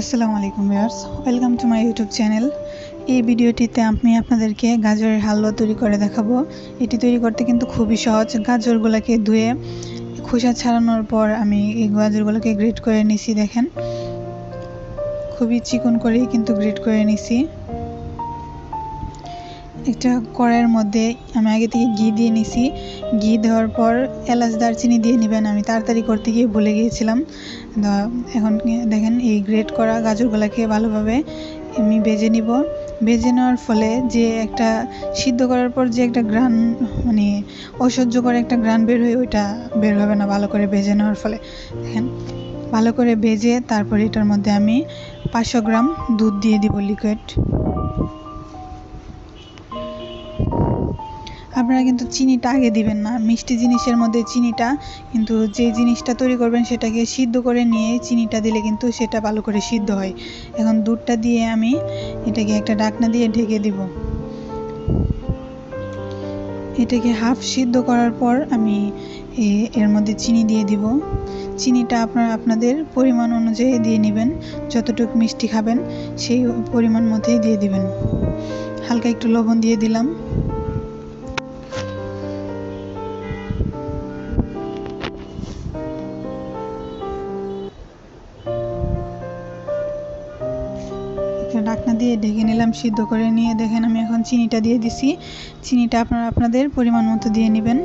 আসসালামু আলাইকুম viewers, welcome to my YouTube channel. এই ভিডিওটিতে আমি আপনাদেরকে গাজরের হালুয়া তৈরি করে দেখাবো। এটি তৈরি করতে কিন্তু খুবই সহজ। গাজরগুলোকে ধুয়ে খোসা ছাড়ানোর পর আমি এই গাজরগুলোকে গ্রেট করে নিছি, দেখেন। খুবই চিকন করেই কিন্তু গ্রেট করে নিছি। একটা কড়াইয়ের মধ্যে আমি আগে থেকে ঘি দিয়ে নিছি। ঘি দেওয়ার পর এলাচ দারচিনি দিয়ে নেবেন। আমি তাড়াতাড়ি করতে গিয়ে ভুলে গিয়েছিলাম। এখন দেখেন এই গ্রেট করা গাজরগুলোকে ভালোভাবে আমি ভেজে নিব। ভেজে নেওয়ার ফলে যে একটা সিদ্ধ করার পর যে একটা গ্রান মানে অসহ্য করে একটা গ্রান বের হয়ে ওইটা বের হবে না ভালো করে ভেজে নেওয়ার ফলে। দেখেন, ভালো করে ভেজে তারপর এটার মধ্যে আমি পাঁচশো গ্রাম দুধ দিয়ে দিব লিকুইড আপনারা কিন্তু চিনিটা আগে দিবেন না। মিষ্টি জিনিসের মধ্যে চিনিটা কিন্তু যে জিনিসটা তৈরি করবেন সেটাকে সিদ্ধ করে নিয়ে চিনিটা দিলে কিন্তু সেটা ভালো করে সিদ্ধ হয়। এখন দুধটা দিয়ে আমি এটাকে একটা ডাকনা দিয়ে ঢেকে দিব। এটাকে হাফ সিদ্ধ করার পর আমি এর মধ্যে চিনি দিয়ে দিব। চিনিটা আপনারা আপনাদের পরিমাণ অনুযায়ী দিয়ে নেবেন। যতটুকু মিষ্টি খাবেন সেই পরিমাণ মধ্যেই দিয়ে দিবেন। হালকা একটু লবণ দিয়ে দিলাম। ঢাকনা দিয়ে ঢেকে নিলাম, সিদ্ধ করে নিয়ে দেখেন আমি এখন চিনিটা দিয়ে দিছি। চিনিটা আপনারা আপনাদের পরিমাণ মতো দিয়ে নেবেন।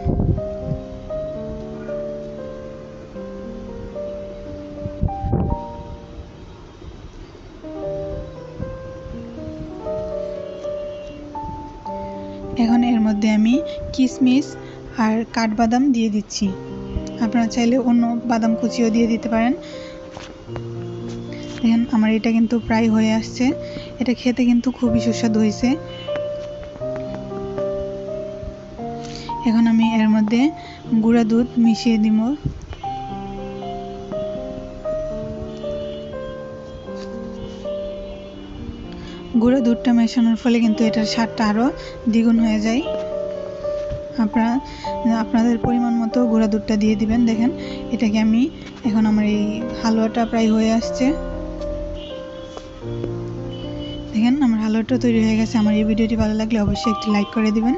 এখন এর মধ্যে আমি কিশমিশ আর কাঠবাদাম দিয়ে দিচ্ছি। আপনারা চাইলে অন্য বাদাম কুচিও দিয়ে দিতে পারেন। দেখেন, আমার এটা কিন্তু প্রায় হয়ে আসছে। এটা খেতে কিন্তু খুবই সুস্বাদু হয়েছে। এখন আমি এর মধ্যে গুঁড়া দুধ মিশিয়ে দিব। গুঁড়ো দুধটা মেশানোর ফলে কিন্তু এটার স্বাদটা আরও দ্বিগুণ হয়ে যায়। আপনারা, আপনাদের পরিমাণ মতো গুঁড়া দুধটা দিয়ে দিবেন। দেখেন, এটাকে আমি, এখন আমার এই হালুয়াটা প্রায় হয়ে আসছে। দেখেন, আমার হালুয়াটা তৈরি হয়ে গেছে। আমার এই ভিডিওটি ভালো লাগলে অবশ্যই একটি লাইক করে দিবেন।